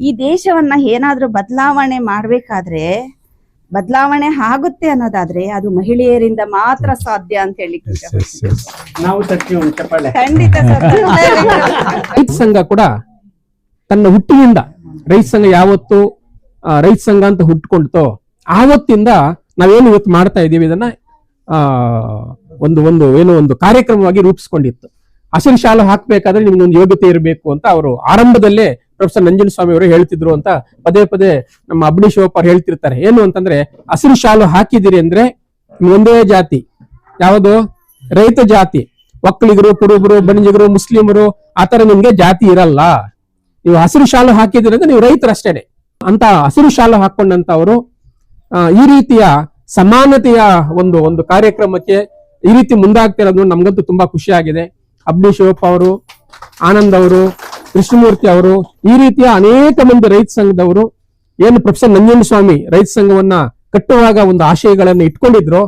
ಈ ದೇಶವನ್ನ ಏನಾದ್ರೂ ಬದಲಾವಣೆ ಮಾಡ್ಬೇಕಾದ್ರೆ ಬದಲಾವಣೆ ಆಗುತ್ತೆ ಅನ್ನೋದಾದ್ರೆ ಅದು ಮಹಿಳೆಯರಿಂದ ಮಾತ್ರ ಸಾಧ್ಯ ಅಂತ ಹೇಳಿ ನಾವು ಖಂಡಿತ ಸರ್ ರೈತ ಸಂಘ ಕೂಡ ತನ್ನ ಹುಟ್ಟಿನಿಂದ ರೈತ ಸಂಘ ಯಾವತ್ತು ಆ, ರೈತ ಸಂಘ ಅಂತ ಹುಟ್ಕೊಂಡ್ತೋ ಆವತ್ತಿಂದ ನಾವೇನು ಇವತ್ತು ಮಾಡ್ತಾ ಇದ್ದೀವಿ ಇದನ್ನ ಆ ಒಂದು ಒಂದು ಏನೋ ಒಂದು ಕಾರ್ಯಕ್ರಮವಾಗಿ ರೂಪಿಸ್ಕೊಂಡಿತ್ತು. ಹಸಿರು ಶಾಲು ಹಾಕ್ಬೇಕಾದ್ರೆ ನಿಮ್ಗೊಂದು ಯೋಗ್ಯತೆ ಇರಬೇಕು ಅಂತ ಅವರು ಆರಂಭದಲ್ಲೇ ಪ್ರೊಫೆಸರ್ ನಂಜನಸ್ವಾಮಿ ಅವರು ಹೇಳ್ತಿದ್ರು ಅಂತ ಪದೇ ಪದೇ ನಮ್ಮ ಅಬ್ನಿ ಶಿವಪ್ಪ ಹೇಳ್ತಿರ್ತಾರೆ. ಏನು ಅಂತಂದ್ರೆ ಹಸಿರು ಶಾಲು ಹಾಕಿದಿರಿ ಅಂದ್ರೆ ಒಂದೇ ಜಾತಿ. ಯಾವುದು? ರೈತ ಜಾತಿ. ಒಕ್ಕಲಿಗರು ಕುರುಬರು ಬಣಿಜಿಗರು ಮುಸ್ಲಿಮರು ಆತರ ನಿಮ್ಗೆ ಜಾತಿ ಇರಲ್ಲ. ನೀವು ಹಸಿರು ಶಾಲು ಹಾಕಿದಿರಿ ಅಂದ್ರೆ ನೀವು ರೈತರಷ್ಟೇನೆ. ಅಂತ ಹಸಿರು ಶಾಲು ಹಾಕೊಂಡಂತವರು ಈ ರೀತಿಯ ಸಮಾನತೆಯ ಒಂದು ಒಂದು ಕಾರ್ಯಕ್ರಮಕ್ಕೆ ಈ ರೀತಿ ಮುಂದಾಗ್ತಿರೋದು ನಮ್ಗಂತೂ ತುಂಬಾ ಖುಷಿ ಆಗಿದೆ ಅಬ್ಡಿ ಶಿವಪ್ಪ ಅವರು, ಆನಂದ್ ಅವರು, ಕೃಷ್ಣಮೂರ್ತಿ ಅವರು, ಈ ರೀತಿಯ ಅನೇಕ ಮಂದಿ ರೈತ ಸಂಘದವರು, ಏನು ಪ್ರೊಫೆಸರ್ ನಂಜನ್ ಸ್ವಾಮಿ ರೈತ ಸಂಘವನ್ನ ಕಟ್ಟುವಾಗ ಒಂದು ಆಶಯಗಳನ್ನು ಇಟ್ಕೊಂಡಿದ್ರು.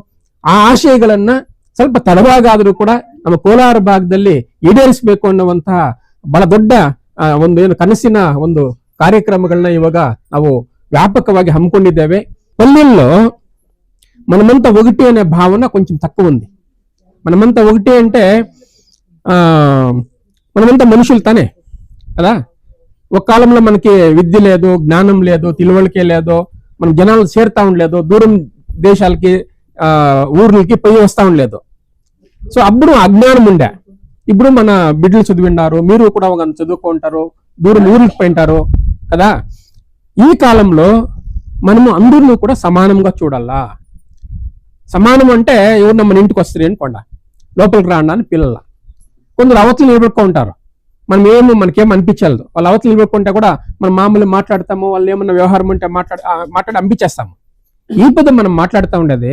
ಆ ಆಶಯಗಳನ್ನ ಸ್ವಲ್ಪ ತಡವಾಗ ಕೂಡ ನಮ್ಮ ಕೋಲಾರ ಭಾಗದಲ್ಲಿ ಈಡೇರಿಸಬೇಕು ಅನ್ನುವಂತಹ ಬಹಳ ದೊಡ್ಡ ಒಂದು ಏನು ಕನಸಿನ ಒಂದು ಕಾರ್ಯಕ್ರಮಗಳನ್ನ ಇವಾಗ ನಾವು ವ್ಯಾಪಕವಾಗಿ ಹಮ್ಮಿಕೊಂಡಿದ್ದೇವೆ. పల్లెల్లో ಮನಮಂತ ಒಗಟಿ ಅನ್ನೋ భావన ಕೊಂಚ ತಕ್ಕ ಮನಮಂತ ಒಗಟಿ ಅಂತೆ మనమంతా మనుషులు తనే కదా? ఒక కాలంలో మనకి విద్య లేదు జ్ఞానం లేదు తెలివలకే లేదు మనం జనాలు చేరుతా ఉండలేదు దూరం దేశాలకి ఊర్లకి పోయి వస్తా ఉండలేదు. సో అప్పుడు అజ్ఞానం ఉండే. ఇప్పుడు మన బిడ్డలు చదివిండారు మీరు కూడా ఒక చదువుకుంటారు దూరం ఊర్లకు పోయింటారు కదా? ఈ కాలంలో మనము అందరినీ కూడా సమానంగా చూడాలా? సమానం అంటే ఎవరు మన ఇంటికి వస్తారు అనుకోండి లోపలికి రాండా అని పిల్లల. కొందరు అవతలు నిలబెట్టుకుంటారు మనం ఏమో మనకేం అనిపించలేదు. వాళ్ళు అవతలు నిలబెట్టుకుంటే కూడా మనం మామూలు మాట్లాడతాము వాళ్ళు ఏమన్నా వ్యవహారం ఉంటే మాట్లాడి మాట్లాడి అనిపించేస్తాము. ఈ పద మనం మాట్లాడుతూ ఉండేది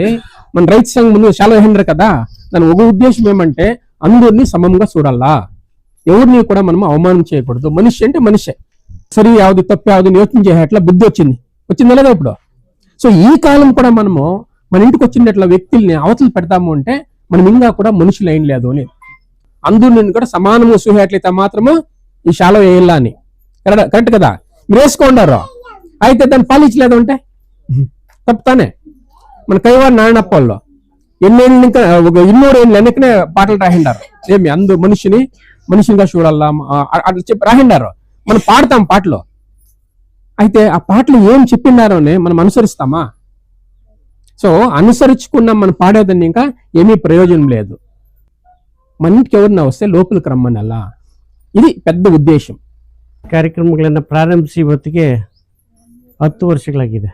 మన రైతు సంఘం ముందు చాలా ఏంటారు కదా దాని ఒక ఉద్దేశం ఏమంటే అందరినీ సమంగా చూడాలా. ఎవరిని కూడా మనం అవమానం చేయకూడదు. మనిషి అంటే మనిషే. సరి యావది తప్పు యావది యోచన చేసేట్లా బుద్ధి వచ్చింది. వచ్చింది లేదా ఇప్పుడు? సో ఈ కాలం కూడా మనము మన ఇంటికి వచ్చినట్ల వ్యక్తుల్ని అవతలు పెడతాము అంటే మనం ఇంకా కూడా మనుషులు అయిన లేదు అని. అందరిని కూడా సమానము చూసేట్లయితే మాత్రము ఈ శాలో వేయాల అని. కరెక్ట్ కరెక్ట్ కదా? మీరు వేసుకోండారు. అయితే దాన్ని పాలించలేదు అంటే? తప్పుతానే. మన కైవారి నారాయణప్పల్లో ఎన్నేళ్ళు ఇంకా ఒక ఇన్నూరు ఏళ్ళు వెనకనే పాటలు రాసిండారు. ఏమి అందు మనిషిని మనిషిగా చూడాలా అట్లా చెప్పి రాహిండారు మనం పాడతాం పాటలు. అయితే ఆ పాటలు ఏం చెప్పిండారో మనం అనుసరిస్తామా? సో అనుసరించుకున్నాం మనం పాడేదాన్ని ఇంకా ఏమీ ప్రయోజనం లేదు. మన ఇంటికి ఎవరన్నా వస్తే లోపలికి రమ్మని అలా ఇది పెద్ద ఉద్దేశం ಕಾರ್ಯಕ್ರಮಗಳನ್ನ ಪ್ರಾರಂಭಿಸಿ ಇವತ್ತಿಗೆ ಹತ್ತು ವರ್ಷಗಳಾಗಿದೆ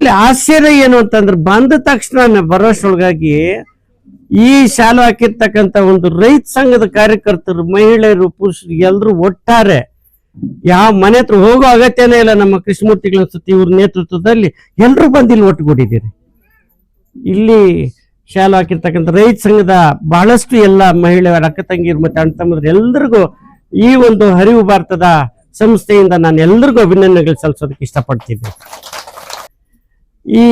ಇಲ್ಲಿ ಆಶ್ಚರ್ಯ ಏನು ಅಂತಂದ್ರೆ ಬಂದ ತಕ್ಷಣ ಬರೋಷ್ಟೊಳಗಾಗಿ ಈ ಶಾಲು ಹಾಕಿರ್ತಕ್ಕಂತ ಒಂದು ರೈತ ಸಂಘದ ಕಾರ್ಯಕರ್ತರು ಮಹಿಳೆಯರು ಪುರುಷರು ಎಲ್ಲರೂ ಒಟ್ಟಾರೆ ಯಾವ ಮನೆ ಹತ್ರ ಹೋಗೋ ಅಗತ್ಯನೇ ಇಲ್ಲ ನಮ್ಮ ಕೃಷ್ಣಮೂರ್ತಿಗಳ ಸುತ್ತಿ ಇವ್ರ ನೇತೃತ್ವದಲ್ಲಿ ಎಲ್ಲರೂ ಬಂದು ಇಲ್ಲಿ ಒಟ್ಟುಗೂಡಿದ್ದೀರಿ ಇಲ್ಲಿ ಶಾಲು ಹಾಕಿರ್ತಕ್ಕಂಥ ರೈತ ಸಂಘದ ಬಹಳಷ್ಟು ಎಲ್ಲ ಮಹಿಳೆಯರ, ಅಕ್ಕ ತಂಗಿರು ಮತ್ತೆ ಅಣ್ಣ ತಮ್ಮದ್ರು ಎಲ್ಲರಿಗೂ ಈ ಒಂದು ಹರಿವು ಭಾರತದ ಸಂಸ್ಥೆಯಿಂದ ನಾನು ಎಲ್ಲರಿಗೂ ಅಭಿನಂದನೆಗಳು ಸಲ್ಲಿಸೋದಕ್ಕೆ ಇಷ್ಟಪಡ್ತೀನಿ. ಈ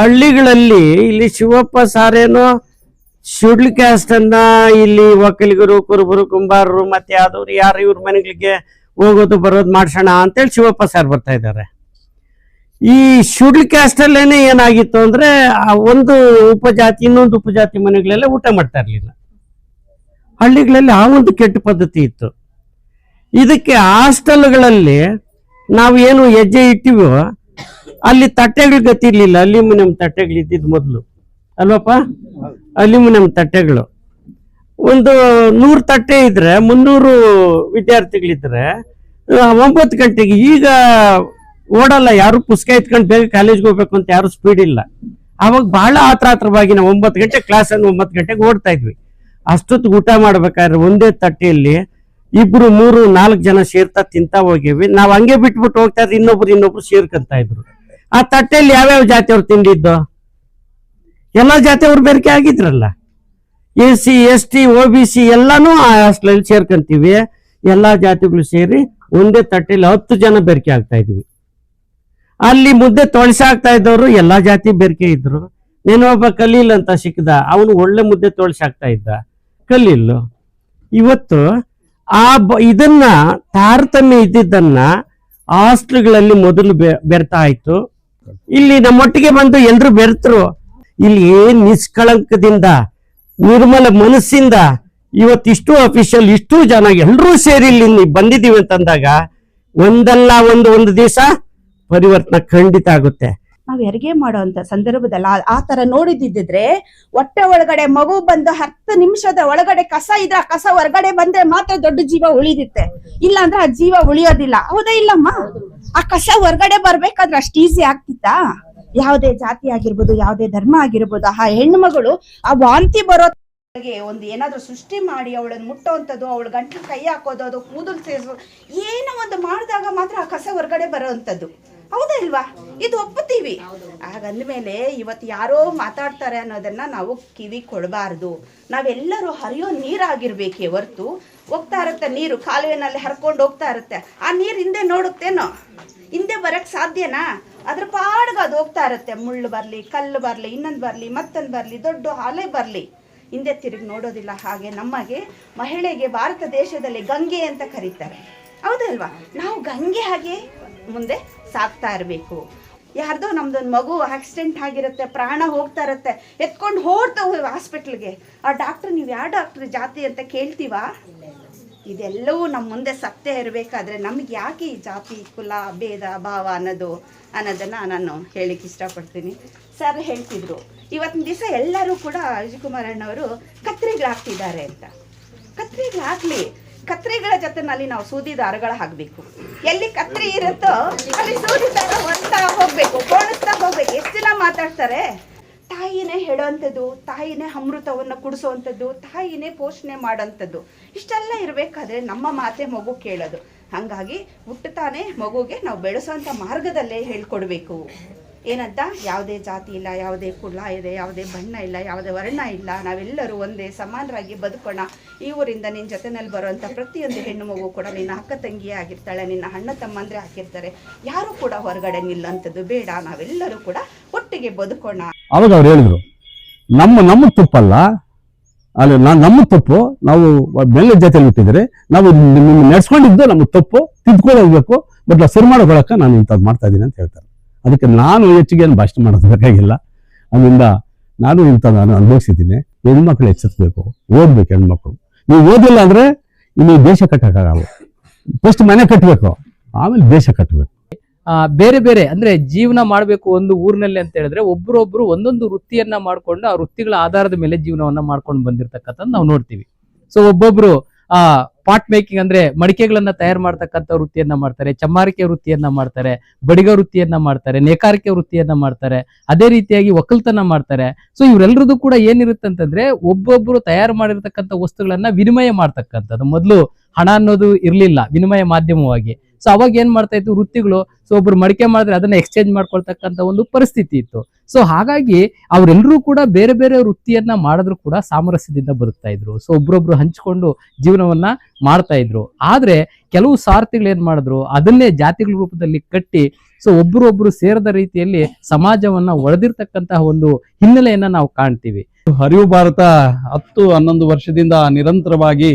ಹಳ್ಳಿಗಳಲ್ಲಿ ಇಲ್ಲಿ ಶಿವಪ್ಪ ಸಾರೇನೋ ಶುಡ್ಲ್ ಕ್ಯಾಸ್ಟ್ ಅನ್ನ ಇಲ್ಲಿ ಒಕ್ಕಲಿಗರು ಕುರುಬರು, ಕುಂಬಾರರು ಮತ್ತೆ ಯಾವ್ದವ್ರು ಯಾರು ಇವ್ರ ಮನೆಗಳಿಗೆ ಹೋಗೋದು, ಬರೋದು ಮಾಡ್ಸೋಣ ಅಂತೇಳಿ ಶಿವಪ್ಪ ಸಾರ್ ಬರ್ತಾ ಇದ್ದಾರೆ. ಈ ಶುಡ್ಲ್ ಕ್ಯಾಸ್ಟ್ ಅಲ್ಲೇನೆ ಏನಾಗಿತ್ತು ಅಂದ್ರೆ ಒಂದು ಉಪಜಾತಿ, ಇನ್ನೊಂದು ಉಪಜಾತಿ ಮನೆಗಳೆಲ್ಲ ಊಟ ಮಾಡ್ತಾ ಇರ್ಲಿಲ್ಲ. ಹಳ್ಳಿಗಳಲ್ಲಿ ಆ ಒಂದು ಕೆಟ್ಟ ಪದ್ಧತಿ ಇತ್ತು. ಇದಕ್ಕೆ ಹಾಸ್ಟೆಲ್ಗಳಲ್ಲಿ ನಾವು ಏನು ಹೆಜ್ಜೆ ಇಟ್ಟಿವೋ, ಅಲ್ಲಿ ತಟ್ಟೆಗಳು ಗತಿರ್ಲಿಲ್ಲ ಅಲ್ಯೂಮಿನಿಯಂ ತಟ್ಟೆಗಳು ಇದ್ದಿದ್ ಮೊದಲು. ಅಲ್ವಪ್ಪ? ಅಲ್ಯೂಮಿನಿಯಂ ತಟ್ಟೆಗಳು. ಒಂದು ನೂರು ತಟ್ಟೆ ಇದ್ರೆ, ಮುನ್ನೂರು ವಿದ್ಯಾರ್ಥಿಗಳಿದ್ರೆ ಒಂಬತ್ತು ಗಂಟೆಗೆ ಈಗ ಓಡಲ್ಲ, ಯಾರು ಪುಸ್ತಕ ಎತ್ಕೊಂಡು ಬೇಗ ಕಾಲೇಜ್ಗೆ ಹೋಗ್ಬೇಕು ಅಂತ ಯಾರು ಸ್ಪೀಡ್ ಇಲ್ಲ. ಅವಾಗ ಬಹಳ ಆತ್ರಾತ್ರವಾಗಿ ನಾವು ಒಂಬತ್ತು ಗಂಟೆ ಕ್ಲಾಸ್ ಅನ್ನು ಒಂಬತ್ತು ಗಂಟೆಗೆ ಓಡ್ತಾ ಇದ್ವಿ. ಅಷ್ಟೊತ್ತು ಊಟ ಮಾಡ್ಬೇಕಾದ್ರೆ ಒಂದೇ ತಟ್ಟೆಯಲ್ಲಿ ಇಬ್ರು, ಮೂರು, ನಾಲ್ಕು ಜನ ಸೇರ್ತಾ ತಿಂತಾ ಹೋಗಿವಿ ನಾವು ಹಂಗೆ ಬಿಟ್ಬಿಟ್ಟು ಹೋಗ್ತಾ ಇದ್ರೆ ಇನ್ನೊಬ್ರು ಇನ್ನೊಬ್ರು ಸೇರ್ಕೊಂತ ಇದ್ರು. ಆ ತಟ್ಟೆಯಲ್ಲಿ ಯಾವ್ಯಾವ ಜಾತಿಯವ್ರು ತಿಂದಿದ್ದು? ಎಲ್ಲ ಜಾತಿಯವ್ರು ಬೇರಿಕೆ ಆಗಿದ್ರಲ್ಲ. A C, S T O B C ಎಲ್ಲಾನು ಆ ಹಾಸ್ಟೆಲ್ ಸೇರ್ಕಂತೀವಿ. ಎಲ್ಲಾ ಜಾತಿಗಳು ಸೇರಿ ಒಂದೇ ತಟ್ಟೆಯಲ್ಲಿ ಹತ್ತು ಜನ ಬೇರಿಕೆ ಆಗ್ತಾ ಇದ್ವಿ. ಅಲ್ಲಿ ಮುದ್ದೆ ತೊಳಸಾಕ್ತಾ ಇದ್ದವರು ಎಲ್ಲಾ ಜಾತಿ ಬೆರಕೆ ಇದ್ರು. ಒಬ್ಬ ಕಲೀಲ್ ಅಂತ ಸಿಕ್ಕದ, ಅವನು ಒಳ್ಳೆ ಮುದ್ದೆ ತೊಳಸಾಕ್ತಾ ಇದ್ದ. ಕಲೀಲು, ಇವತ್ತು ಆ ಇದನ್ನ ತಾರತಮ್ಯ ಇದ್ದಿದ್ದನ್ನ ಹಾಸ್ಟ್ಲ್ಗಳಲ್ಲಿ ಮೊದಲು ಬೆರ್ತಾ ಇತ್ತು ಇಲ್ಲಿ ನಮ್ಮೊಟ್ಟಿಗೆ ಬಂದು ಎಲ್ರು ಬೆರ್ತರು. ಇಲ್ಲಿ ಏನ್ ನಿಷ್ಕಳಂಕದಿಂದ, ನಿರ್ಮಲ ಮನಸ್ಸಿಂದ ಇವತ್ತಿಷ್ಟು ಅಫಿಷಿಯಲ್ ಇಷ್ಟು ಜನ ಎಲ್ಲರೂ ಸೇರಿ ಇಲ್ಲಿ ಬಂದಿದ್ದೀವಿ ಅಂತಂದಾಗ, ಒಂದಲ್ಲ ಒಂದು ಒಂದು ದಿವಸ ಪರಿವರ್ತನೆ ಖಂಡಿತ ಆಗುತ್ತೆ. ನಾವ್ ಹೆರಿಗೆ ಮಾಡುವಂತ ಸಂದರ್ಭದಲ್ಲಿ, ಆ- ತರ ನೋಡಿದಿದ್ರೆ ಹೊಟ್ಟೆ ಒಳಗಡೆ ಮಗು ಬಂದು ಹತ್ತು ನಿಮಿಷದ ಒಳಗಡೆ ಕಸ ಇದ್ರೆ ಕಸ ಹೊರಗಡೆ ಬಂದ್ರೆ ಮಾತ್ರ ದೊಡ್ಡ ಜೀವ ಉಳಿದಿತ್ತೆ ಇಲ್ಲ ಅಂದ್ರೆ ಆ ಜೀವ ಉಳಿಯೋದಿಲ್ಲ. ಹೌದಾ ಇಲ್ಲಮ್ಮ? ಆ ಕಸ ಹೊರಗಡೆ ಬರ್ಬೇಕಾದ್ರೆ ಅಷ್ಟು ಈಸಿ ಆಗ್ತಿತ್ತಾ? ಯಾವುದೇ ಜಾತಿ ಆಗಿರ್ಬೋದು, ಯಾವುದೇ ಧರ್ಮ ಆಗಿರ್ಬೋದು, ಆ ಹೆಣ್ಣು ಮಗಳು ಆ ವಾಂತಿ ಬರೋ ಒಂದು ಏನಾದ್ರೂ ಸೃಷ್ಟಿ ಮಾಡಿ ಅವಳನ್ನು ಮುಟ್ಟೋವಂಥದ್ದು ಅವಳ ಗಂಟಲು ಕೈ ಹಾಕೋದು, ಅದು ಕೂದಲು ಸೇರಿಸೋದು ಏನೋ ಒಂದು ಮಾಡಿದಾಗ ಮಾತ್ರ ಆ ಕಸ ಹೊರಗಡೆ ಬರೋವಂಥದ್ದು ಹೌದಾ ಇಲ್ವಾ? ಇದು ಒಪ್ಪುತ್ತೀವಿ. ಹಾಗಂದ್ಮೇಲೆ ಇವತ್ತು ಯಾರೋ ಮಾತಾಡ್ತಾರೆ ಅನ್ನೋದನ್ನ ನಾವು ಕಿವಿ ಕೊಡಬಾರ್ದು ನಾವೆಲ್ಲರೂ ಹರಿಯೋ ನೀರಾಗಿರ್ಬೇಕೇ ಹೊರ್ತು ಹೋಗ್ತಾ ಇರುತ್ತೆ ನೀರು, ಕಾಲುವೆನಲ್ಲಿ ಹರ್ಕೊಂಡು ಹೋಗ್ತಾ ಇರುತ್ತೆ. ಆ ನೀರು ಹಿಂದೆ ನೋಡುತ್ತೇನೋ? ಹಿಂದೆ ಬರಕ್ ಸಾಧ್ಯನಾ? ಅದ್ರ ಪಾಡ್ಗೆ ಅದು ಹೋಗ್ತಾ ಇರುತ್ತೆ. ಮುಳ್ಳು ಬರಲಿ, ಕಲ್ಲು ಬರಲಿ, ಇನ್ನೊಂದು ಬರಲಿ, ಮತ್ತೊಂದು ಬರಲಿ, ದೊಡ್ಡ ಅಲೆ ಬರಲಿ. ಹಿಂದೆ ತಿರುಗಿ ನೋಡೋದಿಲ್ಲ ಹಾಗೆ ನಮಗೆ ಮಹಿಳೆಗೆ ಭಾರತ ದೇಶದಲ್ಲಿ ಗಂಗೆ ಅಂತ ಕರೀತಾರೆ. ಹೌದಲ್ವಾ ನಾವು ಗಂಗೆ ಹಾಗೆ ಮುಂದೆ ಸಾಕ್ತಾ ಇರಬೇಕು. ಯಾರ್ದೋ ನಮ್ದೊಂದು ಮಗು ಆಕ್ಸಿಡೆಂಟ್ ಆಗಿರುತ್ತೆ, ಪ್ರಾಣ ಹೋಗ್ತಾ ಇರುತ್ತೆ, ಎತ್ಕೊಂಡು ಹೋಗ್ತಾ ಹಾಸ್ಪಿಟ್ಲ್ಗೆ ಆ ಡಾಕ್ಟರ್ ನೀವು ಯಾವ ಡಾಕ್ಟರ್ ಜಾತಿ ಅಂತ ಕೇಳ್ತೀವಾ? ಇದೆಲ್ಲವೂ ನಮ್ಮ ಮುಂದೆ ಸತ್ಯ ಇರಬೇಕಾದ್ರೆ ನಮ್ಗೆ ಯಾಕೆ ಈ ಜಾತಿ, ಕುಲ, ಭೇದ, ಭಾವ ಅನ್ನೋದು ಅನ್ನೋದನ್ನು ನಾನು ಹೇಳಿಕ್ಕೆ ಇಷ್ಟಪಡ್ತೀನಿ. ಸರ್ ಹೇಳ್ತಿದ್ರು. ಇವತ್ತಿನ ದಿವಸ ಎಲ್ಲರೂ ಕೂಡ ಅಣ್ಣವರು ಅಣ್ಣವರು ಕತ್ರಿಗಳಾಗ್ತಿದ್ದಾರೆ ಅಂತ. ಕತ್ರಿಗಳು ಹಾಕ್ಲಿ ಕತ್ರಿಗಳ ಜೊತೆನಲ್ಲಿ ನಾವು ಸೂದಿ ದಾರಗಳ ಹಾಕಬೇಕು. ಎಲ್ಲಿ ಕತ್ರಿ ಇರುತ್ತೋ ಅಲ್ಲಿ ಸೂದಿ ದಾರ ಹೊಂದ್ತಾ ಹೋಗ್ಬೇಕು ಕೋಣಿಸ್ತಾ ಹೋಗ್ಬೇಕು. ಎಷ್ಟು ಜನ ಮಾತಾಡ್ತಾರೆ? ತಾಯಿನೇ ಹೇಳೋವಂಥದ್ದು, ತಾಯಿನೇ ಅಮೃತವನ್ನು ಕುಡಿಸೋವಂಥದ್ದು, ತಾಯಿನೇ ಪೋಷಣೆ ಮಾಡೋಂಥದ್ದು ಇಷ್ಟೆಲ್ಲ ಇರಬೇಕಾದ್ರೆ ನಮ್ಮ ಮಾತೆ ಮಗು ಕೇಳೋದು. ಹಾಗಾಗಿ ಹುಟ್ಟುತ್ತಾನೆ ಮಗುಗೆ ನಾವು ಬೆಳೆಸೋವಂಥ ಮಾರ್ಗದಲ್ಲೇ ಹೇಳ್ಕೊಡ್ಬೇಕು. ಏನಂತ? ಯಾವುದೇ ಜಾತಿ ಇಲ್ಲ, ಯಾವುದೇ ಕುಲ ಇದೆ, ಯಾವುದೇ ಬಣ್ಣ ಇಲ್ಲ, ಯಾವುದೇ ವರ್ಣ ಇಲ್ಲ. ನಾವೆಲ್ಲರೂ ಒಂದೇ ಸಮಾನರಾಗಿ ಬದುಕೋಣ. ಈ ಊರಿಂದ ನಿನ್ನ ಜೊತೆನಲ್ಲಿ ಬರುವಂಥ ಪ್ರತಿಯೊಂದು ಹೆಣ್ಣು ಮಗು ಕೂಡ ನಿನ್ನ ಅಕ್ಕ ತಂಗಿಯೇ ಆಗಿರ್ತಾಳೆ, ನಿನ್ನ ಅಣ್ಣ ತಮ್ಮಂದ್ರೆ ಆಗಿರ್ತಾರೆ. ಯಾರು ಕೂಡ ಹೊರಗಡೆ ನಿಲ್ಲಂಥದ್ದು ಬೇಡ. ನಾವೆಲ್ಲರೂ ಕೂಡ ಒಟ್ಟಿಗೆ ಬದುಕೋಣ. ಅವಾಗ ಅವ್ರು ಹೇಳಿದ್ರು, ನಮ್ಮ ನಮ್ಮ ತಪ್ಪಲ್ಲ, ಅಲ್ಲಿ ನಮ್ಮ ತಪ್ಪು, ನಾವು ಬೆಲ್ಲ ಜೊತೆ ಬಿಟ್ಟಿದ್ರೆ ನಾವು ನಡೆಸ್ಕೊಂಡಿದ್ದು ನಮ್ಮ ತಪ್ಪು ತಿದ್ಕೊಂಡು ಹೋಗ್ಬೇಕು. ಬಟ್ ಸರಿ ಮಾಡ್ಕೊಳಕ ನಾನು ಇಂಥದ್ದು ಮಾಡ್ತಾ ಇದ್ದೀನಿ ಅಂತ ಹೇಳ್ತಾರೆ. ಅದಕ್ಕೆ ನಾನು ಹೆಚ್ಚಿಗೆ ಏನು ಭಾಷಣ ಮಾಡೋದು ಅದರಿಂದ ನಾನು ಇಂಥ ನಾನು ಅನುಭವಿಸಿದ್ದೀನಿ. ಹೆಣ್ಮಕ್ಳು ಎಚ್ಚರಿಸ್ಬೇಕು ಓದ್ಬೇಕು ಹೆಣ್ಮಕ್ಳು ನೀವು ಓದಿಲ್ಲ ಅಂದ್ರೆ ಇನ್ನು ದೇಶ ಕಟ್ಟೋಕ್ಕಾಗಲ್ಲ. ಫಸ್ಟ್ ಮನೆ ಕಟ್ಟಬೇಕು ಆಮೇಲೆ ದೇಶ ಕಟ್ಟಬೇಕು. ಬೇರೆ ಬೇರೆ ಅಂದ್ರೆ ಜೀವನ ಮಾಡಬೇಕು ಒಂದು ಊರಿನಲ್ಲಿ ಅಂತ ಹೇಳಿದ್ರೆ ಒಬ್ರೊಬ್ರು ಒಂದೊಂದು ವೃತ್ತಿಯನ್ನ ಮಾಡ್ಕೊಂಡು ಆ ವೃತ್ತಿಗಳ ಆಧಾರದ ಮೇಲೆ ಜೀವನವನ್ನ ಮಾಡ್ಕೊಂಡು ಬಂದಿರತಕ್ಕಂಥದ್ದು ನಾವು ನೋಡ್ತೀವಿ. ಸೊ ಒಬ್ಬೊಬ್ರು, ಆ ಪಾಟ್ ಮೇಕಿಂಗ್ ಅಂದ್ರೆ ಮಡಿಕೆಗಳನ್ನ ತಯಾರು ಮಾಡ್ತಕ್ಕಂಥ ವೃತ್ತಿಯನ್ನ ಮಾಡ್ತಾರೆ, ಚಮ್ಮಾರಿಕೆ ವೃತ್ತಿಯನ್ನ ಮಾಡ್ತಾರೆ, ಬಡಿಗ ವೃತ್ತಿಯನ್ನ ಮಾಡ್ತಾರೆ, ನೇಕಾರಿಕೆ ವೃತ್ತಿಯನ್ನ ಮಾಡ್ತಾರೆ, ಅದೇ ರೀತಿಯಾಗಿ ಒಕ್ಕಲ್ತನ ಮಾಡ್ತಾರೆ. ಸೊ ಇವರೆಲ್ಲರದು ಕೂಡ ಏನಿರುತ್ತೆ ಅಂತಂದ್ರೆ ಒಬ್ಬೊಬ್ರು ತಯಾರು ಮಾಡಿರ್ತಕ್ಕಂಥ ವಸ್ತುಗಳನ್ನ ವಿನಿಮಯ ಮಾಡ್ತಕ್ಕಂಥದ್ದು. ಮೊದಲು ಹಣ ಅನ್ನೋದು ಇರಲಿಲ್ಲ, ವಿನಿಮಯ ಮಾಧ್ಯಮವಾಗಿ. ಸೊ ಅವಾಗ ಏನ್ ಮಾಡ್ತಾ ಇತ್ತು ವೃತ್ತಿಗಳು? ಸೊ ಒಬ್ರು ಮಡಿಕೆ ಮಾಡಿದ್ರೆ ಅದನ್ನ ಎಕ್ಸ್ಚೇಂಜ್ ಮಾಡ್ಕೊಳ್ತಕ್ಕಂಥ ಒಂದು ಪರಿಸ್ಥಿತಿ ಇತ್ತು. ಸೊ ಹಾಗಾಗಿ ಅವರೆಲ್ಲರೂ ಕೂಡ ಬೇರೆ ಬೇರೆ ವೃತ್ತಿಯನ್ನ ಮಾಡಿದ್ರು ಕೂಡ ಸಾಮರಸ್ಯದಿಂದ ಬದುಕ್ತಾ ಇದ್ರು. ಸೊ ಒಬ್ರೊಬ್ರು ಹಂಚಿಕೊಂಡು ಜೀವನವನ್ನ ಮಾಡ್ತಾ ಇದ್ರು. ಆದ್ರೆ ಕೆಲವು ಸಾರ್ಥಿಗಳು ಏನ್ ಮಾಡಿದ್ರು? ಅದನ್ನೇ ಜಾತಿಗಳ ರೂಪದಲ್ಲಿ ಕಟ್ಟಿ ಸೊ ಒಬ್ರು ಸೇರದ ರೀತಿಯಲ್ಲಿ ಸಮಾಜವನ್ನ ಒಡೆದಿರ್ತಕ್ಕಂತಹ ಒಂದು ಹಿನ್ನೆಲೆಯನ್ನ ನಾವು ಕಾಣ್ತೀವಿ. ಹರಿವು ಭಾರತ ಹತ್ತು ಹನ್ನೊಂದು ವರ್ಷದಿಂದ ನಿರಂತರವಾಗಿ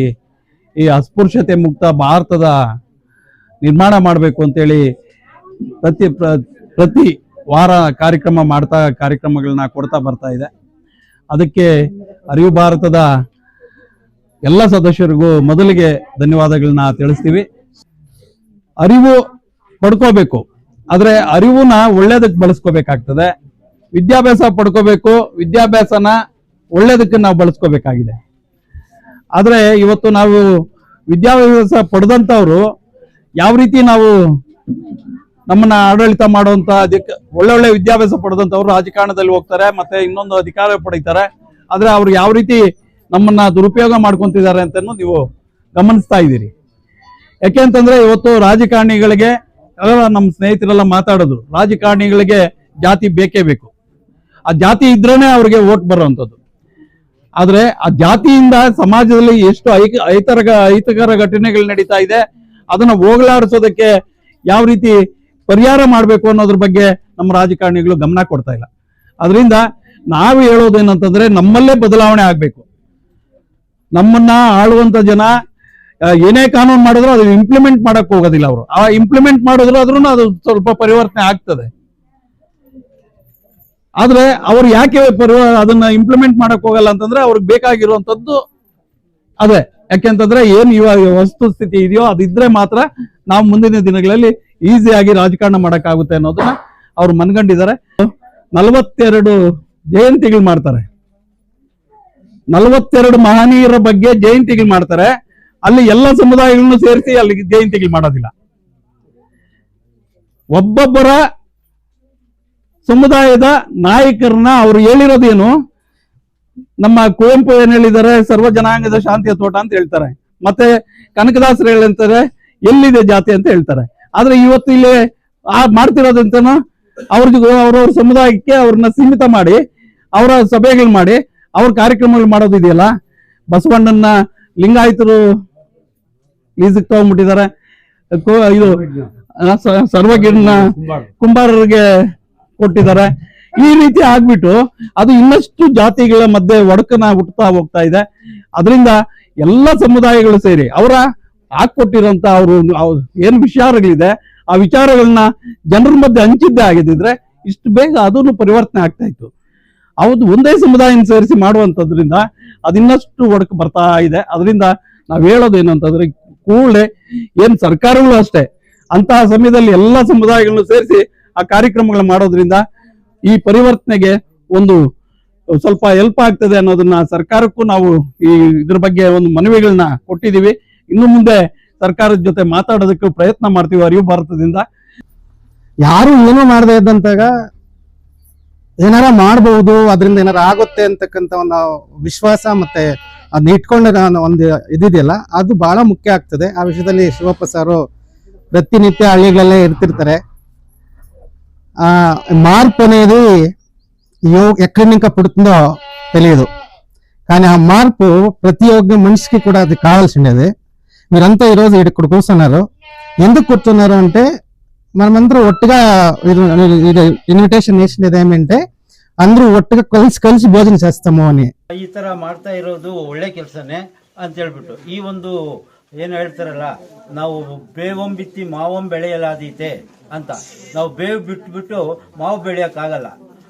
ಈ ಅಸ್ಪೃಶ್ಯತೆ ಮುಕ್ತ ಭಾರತದ ನಿರ್ಮಾಣ ಮಾಡಬೇಕು ಅಂತೇಳಿ ಪ್ರತಿ ಪ್ರ- ಪ್ರತಿ ವಾರ ಕಾರ್ಯಕ್ರಮ ಮಾಡ್ತಾ ಕಾರ್ಯಕ್ರಮಗಳನ್ನ ಕೊಡ್ತಾ ಬರ್ತಾ ಇದೆ. ಅದಕ್ಕೆ ಅರಿವು ಭಾರತದ ಎಲ್ಲ ಸದಸ್ಯರಿಗೂ ಮೊದಲಿಗೆ ಧನ್ಯವಾದಗಳನ್ನ ತಿಳಿಸ್ತೀವಿ. ಅರಿವು ಪಡ್ಕೋಬೇಕು. ಆದರೆ ಅರಿವನ್ನ ಒಳ್ಳೇದಕ್ಕೆ ಬಳಸ್ಕೋಬೇಕಾಗ್ತದೆ. ವಿದ್ಯಾಭ್ಯಾಸ ಪಡ್ಕೋಬೇಕು, ವಿದ್ಯಾಭ್ಯಾಸನ ಒಳ್ಳೇದಕ್ಕೆ ನಾವು ಬಳಸ್ಕೋಬೇಕಾಗಿದೆ. ಆದರೆ ಇವತ್ತು ನಾವು ವಿದ್ಯಾಭ್ಯಾಸ ಪಡೆದಂತವ್ರು ಯಾವ ರೀತಿ ನಾವು ನಮ್ಮನ್ನ ಆಡಳಿತ ಮಾಡುವಂತ ಅದಕ್ಕೆ ಒಳ್ಳೆ ವಿದ್ಯಾಭ್ಯಾಸ ಪಡೆದಂತವ್ರು ರಾಜಕಾರಣದಲ್ಲಿ ಹೋಗ್ತಾರೆ, ಮತ್ತೆ ಇನ್ನೊಂದು ಅಧಿಕಾರ ಪಡೀತಾರೆ. ಆದ್ರೆ ಅವ್ರು ಯಾವ ರೀತಿ ನಮ್ಮನ್ನ ದುರುಪಯೋಗ ಮಾಡ್ಕೊಂತಿದ್ದಾರೆ ಅಂತ ನೀವು ಗಮನಿಸ್ತಾ ಇದ್ದೀರಿ. ಯಾಕೆ ಅಂತಂದ್ರೆ ಇವತ್ತು ರಾಜಕಾರಣಿಗಳಿಗೆ ನಮ್ಮ ಸ್ನೇಹಿತರೆಲ್ಲ ಮಾತಾಡೋದು, ರಾಜಕಾರಣಿಗಳಿಗೆ ಜಾತಿ ಬೇಕೇ ಬೇಕು. ಆ ಜಾತಿ ಇದ್ರೇನೆ ಅವ್ರಿಗೆ ಓಟ್ ಬರುವಂತದ್ದು ಆದ್ರೆ ಆ ಜಾತಿಯಿಂದ ಸಮಾಜದಲ್ಲಿ ಎಷ್ಟು ಐತರ ಐತಕರ ಘಟನೆಗಳು ನಡೀತಾ ಇದೆ ಅದನ್ನ ಹೋಗಲಾಡಿಸೋದಕ್ಕೆ ಯಾವ ರೀತಿ ಪರಿಹಾರ ಮಾಡಬೇಕು ಅನ್ನೋದ್ರ ಬಗ್ಗೆ ನಮ್ಮ ರಾಜಕಾರಣಿಗಳು ಗಮನ ಕೊಡ್ತಾ ಇಲ್ಲ. ಅದರಿಂದ ನಾವು ಹೇಳೋದೇನಂತಂದ್ರೆ ನಮ್ಮಲ್ಲೇ ಬದಲಾವಣೆ ಆಗ್ಬೇಕು. ನಮ್ಮನ್ನ ಆಳುವಂತ ಜನ ಏನೇ ಕಾನೂನು ಮಾಡಿದ್ರು ಅದು ಇಂಪ್ಲಿಮೆಂಟ್ ಮಾಡಕ್ ಹೋಗೋದಿಲ್ಲ ಅವರು. ಆ ಇಂಪ್ಲಿಮೆಂಟ್ ಮಾಡಿದ್ರು ಆದ್ರೂ ಅದು ಸ್ವಲ್ಪ ಪರಿವರ್ತನೆ ಆಗ್ತದೆ. ಆದ್ರೆ ಅವ್ರು ಯಾಕೆ ಪರಿವ ಅದನ್ನ ಇಂಪ್ಲಿಮೆಂಟ್ ಮಾಡಕ್ ಹೋಗಲ್ಲ ಅಂತಂದ್ರೆ ಅವ್ರಿಗೆ ಬೇಕಾಗಿರುವಂತದ್ದು ಅದೇ. ಯಾಕೆಂತಂದ್ರೆ ಏನ್ ಇವಾಗ ವಸ್ತು ಸ್ಥಿತಿ ಇದೆಯೋ ಅದಿದ್ರೆ ಮಾತ್ರ ನಾವು ಮುಂದಿನ ದಿನಗಳಲ್ಲಿ ಈಸಿಯಾಗಿ ರಾಜಕಾರಣ ಮಾಡಕ್ಕಾಗುತ್ತೆ ಅನ್ನೋದನ್ನ ಅವ್ರು ಮನ್ಗಂಡಿದ್ದಾರೆ. ನಲವತ್ತೆರಡು ಜಯಂತಿಗಳು ಮಾಡ್ತಾರೆ. ನಲವತ್ತೆರಡು ಮಹನೀಯರ ಬಗ್ಗೆ ಜಯಂತಿಗಳು ಮಾಡ್ತಾರೆ. ಅಲ್ಲಿ ಎಲ್ಲ ಸಮುದಾಯಗಳನ್ನು ಸೇರಿಸಿ ಅಲ್ಲಿ ಜಯಂತಿಗಳು ಮಾಡೋದಿಲ್ಲ. ಒಬ್ಬೊಬ್ಬರ ಸಮುದಾಯದ ನಾಯಕರನ್ನ ಅವ್ರು ಹೇಳಿರೋದೇನು? ನಮ್ಮ ಕುವೆಂಪು ಏನ್ ಹೇಳಿದ್ದಾರೆ? ಸರ್ವ ಜನಾಂಗದ ಶಾಂತಿಯ ತೋಟ ಅಂತ ಹೇಳ್ತಾರೆ. ಮತ್ತೆ ಕನಕದಾಸರು ಹೇಳ್ತಾರೆ ಎಲ್ಲಿದೆ ಜಾತಿ ಅಂತ ಹೇಳ್ತಾರೆ. ಆದ್ರೆ ಇವತ್ತು ಇಲ್ಲಿ ಆ ಮಾಡ್ತಿರೋದಂತನೂ ಅವ್ರ ಅವ್ರವ್ರ ಸಮುದಾಯಕ್ಕೆ ಅವ್ರನ್ನ ಸೀಮಿತ ಮಾಡಿ ಅವರ ಸಭೆಗಳು ಮಾಡಿ ಅವ್ರ ಕಾರ್ಯಕ್ರಮಗಳು ಮಾಡೋದಿದೆಯಲ್ಲ ಬಸವಣ್ಣನ ಲಿಂಗಾಯತರು ಲೀಸಿಗೆ ತಗೊಂಡ್ಬಿಟ್ಟಿದ್ದಾರೆ. ಇದು ಆ, ಕುಂಬಾರರಿಗೆ ಕೊಟ್ಟಿದ್ದಾರೆ. ಈ ರೀತಿ ಆಗ್ಬಿಟ್ಟು ಅದು ಇನ್ನಷ್ಟು ಜಾತಿಗಳ ಮಧ್ಯೆ ಒಡಕನ ಹುಟ್ಟುತ್ತಾ ಹೋಗ್ತಾ ಇದೆ. ಅದರಿಂದ ಎಲ್ಲ ಸಮುದಾಯಗಳು ಸೇರಿ ಅವರ ಹಾಕೊಟ್ಟಿರೋಂತ ಅವರು ಏನ್ ವಿಚಾರಗಳಿದೆ, ಆ ವಿಚಾರಗಳನ್ನ ಜನರ ಮಧ್ಯೆ ಹಂಚಿದ್ದೇ ಆಗಿದ್ರೆ ಇಷ್ಟು ಬೇಗ ಅದನ್ನು ಪರಿವರ್ತನೆ ಆಗ್ತಾ ಇತ್ತು. ಒಂದೇ ಸಮುದಾಯ ಸೇರಿಸಿ ಮಾಡುವಂತದ್ರಿಂದ ಅದಿನ್ನಷ್ಟು ಒಡಕು ಬರ್ತಾ ಇದೆ. ಅದರಿಂದ ನಾವು ಹೇಳೋದು ಏನು ಅಂತಂದ್ರೆ, ಕೂಡಲೇ ಏನ್ ಸರ್ಕಾರಗಳು ಅಷ್ಟೇ ಅಂತಹ ಸಮಯದಲ್ಲಿ ಎಲ್ಲ ಸಮುದಾಯಗಳನ್ನು ಸೇರಿಸಿ ಆ ಕಾರ್ಯಕ್ರಮಗಳನ್ನ ಮಾಡೋದ್ರಿಂದ ಈ ಪರಿವರ್ತನೆಗೆ ಒಂದು ಸ್ವಲ್ಪ ಹೆಲ್ಪ್ ಆಗ್ತದೆ ಅನ್ನೋದನ್ನ ಸರ್ಕಾರಕ್ಕೂ ನಾವು ಈ ಇದ್ರ ಬಗ್ಗೆ ಒಂದು ಮನವಿಗಳನ್ನ ಕೊಟ್ಟಿದ್ದೀವಿ. ಇನ್ನು ಮುಂದೆ ಸರ್ಕಾರದ ಜೊತೆ ಮಾತಾಡೋದಕ್ಕೆ ಪ್ರಯತ್ನ ಮಾಡ್ತೀವಿ ಅರಿವು ಭಾರತದಿಂದ. ಯಾರು ಏನು ಮಾಡದೆ ಇದ್ದಂತಾಗ ಏನಾರ ಮಾಡಬಹುದು ಅದರಿಂದ ಏನಾರ ಆಗುತ್ತೆ ಅಂತಕ್ಕಂಥ ಒಂದು ವಿಶ್ವಾಸ ಮತ್ತೆ ಅದನ್ನ ಇಟ್ಕೊಂಡ ಒಂದು ಇದಿದೆಯಲ್ಲ, ಅದು ಬಹಳ ಮುಖ್ಯ ಆಗ್ತದೆ. ಆ ವಿಷಯದಲ್ಲಿ ಶಿವಪ್ಪ ಸಾರು ಪ್ರತಿನಿತ್ಯ ಹಳ್ಳಿಗಳಲ್ಲೇ ಇರ್ತಿರ್ತಾರೆ. మార్పు అనేది యో ఎక్కడి నుంచి పుడుతుందో తెలియదు కానీ ఆ మార్పు ప్రతి ఒక్క మనిషికి కూడా అది కావాల్సిండేది మీరంతా ఈరోజు ఇక్కడ కూర్చున్నారు ఎందుకు కూర్చున్నారు అంటే మనమందరూ ఒట్టుగా ఇన్విటేషన్ చేసినది ఏమంటే అందరూ ఒట్టుగా కలిసి కలిసి భోజనం చేస్తాము అని ಈ ತರ ಮಾಡ್ತಾ ಇರೋದು ಒಳ್ಳೆ ಕೆಲಸನೇ ಅಂತ ಹೇಳ್ಬಿಟ್ಟು ಈ ಒಂದು ಏನು ಹೇಳ್ತಾರಲ್ಲ ನಾವು ಬೇವಂ ಬಿತ್ತಿ ಮಾವಂ ಬೆಳೆಯಲಾದೀತೆ ಅಂತ. ನಾವು ಬೇವು ಬಿಟ್ಬಿಟ್ಟು ಮಾವು ಬೆಳೆಯೋಕ್ಕಾಗಲ್ಲ.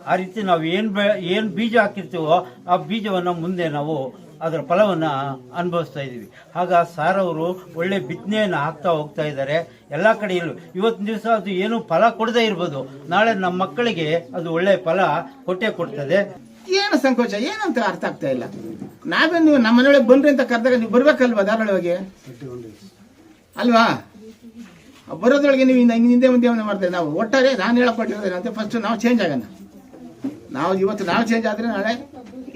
ಆ ರೀತಿ ನಾವು ಏನು ಬೆ, ಏನು ಬೀಜ ಹಾಕಿರ್ತೀವೋ ಆ ಬೀಜವನ್ನು ಮುಂದೆ ನಾವು ಅದರ ಫಲವನ್ನು ಅನುಭವಿಸ್ತಾ ಇದ್ದೀವಿ. ಆಗ ಸಾರ್ ಅವರು ಒಳ್ಳೆ ಬಿತ್ತನೆಯನ್ನು ಹಾಕ್ತಾ ಹೋಗ್ತಾ ಇದ್ದಾರೆ. ಎಲ್ಲ ಕಡೆಯಲ್ಲೂ ಇವತ್ತಿನ ದಿವಸ ಅದು ಏನು ಫಲ ಕೊಡದೇ ಇರ್ಬೋದು. ನಾಳೆ ನಮ್ಮ ಮಕ್ಕಳಿಗೆ ಅದು ಒಳ್ಳೆ ಫಲ ಕೊಟ್ಟೇ ಕೊಡ್ತದೆ. ಏನು ಸಂಕೋಚ? ಏನಂತ ಅರ್ಥ ಆಗ್ತಾ ಇಲ್ಲ. ನಾವೇ ನೀವು ನಮ್ಮ ಮನೆಯೊಳಗೆ ಬಂದ್ರಿ ಅಂತ ಕರೆದಾಗ ನೀವು ಬರ್ಬೇಕಲ್ವಾ ಧಾರಾಳವಾಗಿ? ಅಲ್ವಾ? ಬರೋದ್ರೊಳಗೆ ನೀವು ಹಿಂದೆ ಹಿಂದೆ ಮುಂದೆ ಮುಂದೆ ಮಾಡ್ತೇವೆ ನಾವು ಒಟ್ಟಾರೆ ನಾನು ಹೇಳಕೊಟ್ಟಿರೋದೇನಂತೆ ಫಸ್ಟ್ ನಾವು ಚೇಂಜ್ ಆಗೋಣ. ನಾವು ಇವತ್ತು ನಾವು ಚೇಂಜ್ ಆದರೆ ನಾಳೆ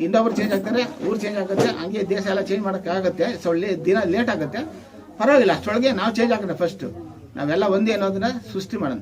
ಇನ್ನೊಬ್ರು ಚೇಂಜ್ ಆಗ್ತಾರೆ, ಊರು ಚೇಂಜ್ ಆಗುತ್ತೆ, ಹಂಗೆ ದೇಶ ಎಲ್ಲ ಚೇಂಜ್ ಮಾಡೋಕ್ಕಾಗುತ್ತೆ ಸೊಳ್ಳೆ ದಿನ ಲೇಟ್ ಆಗುತ್ತೆ. ಪರವಾಗಿಲ್ಲ, ಅಷ್ಟೊಳಗೆ ನಾವು ಚೇಂಜ್ ಆಗೋಣ ಫಸ್ಟು ನಾವೆಲ್ಲ ಒಂದೇ ಅನ್ನೋದನ್ನ ಸೃಷ್ಟಿ ಮಾಡೋಣ.